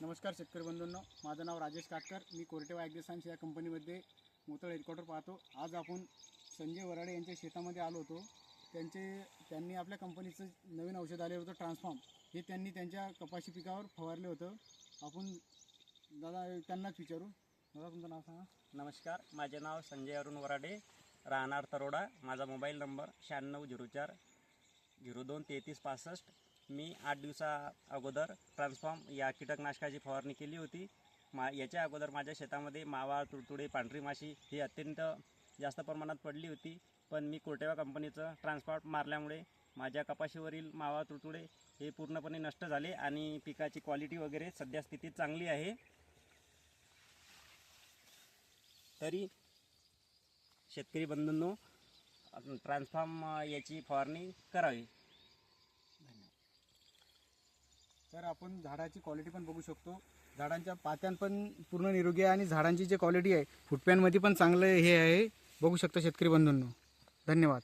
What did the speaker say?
नमस्कार शेतकरी बंधूंनो. माझं नाव राजेश काटकर. मी कोरटेवा ॲग्रिसायन्स या कंपनीमध्ये मोतळ हेडक्वार्टर पाहतो. आज आपण संजय वराडे यांच्या शेतामध्ये आलो होतो. त्यांचे त्यांनी आपल्या कंपनीचं नवीन औषध आले होतं ट्रान्सफॉर्म हे त्यांनी त्यांच्या कपाशी पिकावर फवारले होतं. आपण दादा त्यांनाच विचारू. दादा तुमचं नाव सांगा. नमस्कार. माझे नाव संजय अरुण वराडे. राहणार तरोडा. माझा मोबाईल नंबर शहाण्णव झिरो चार झिरो दोन तेहतीस पासष्ट मी आठ दिवसा अगोदर ट्रान्सफॉर्म या कीटकनाशकाची फवारणी केली होती. मा याच्या अगोदर माझ्या शेतामध्ये मावा तुडतुडे पांढरी माशी ही अत्यंत जास्त प्रमाणात पडली होती. पण मी कोटेवा कंपनीचं ट्रान्सफॉर्म मारल्यामुळे माझ्या कपाशीवरील मावा तुडतुडे हे पूर्णपणे नष्ट झाले आणि पिकाची क्वालिटी वगैरे सध्या स्थितीत चांगली आहे. तरी शेतकरी बंधूंनो ट्रान्सफॉर्म याची फवारणी करावी. तर आपण झाडाची क्वालिटी पण बघू शकतो. झाडांच्या पात्यां पण पूर्ण निरोगी आहे आणि झाडांची जी क्वालिटी आहे फुटप्यांमध्ये पण चांगलं हे आहे. बघू शकतो शेतकरी बंधूंनो. धन्यवाद.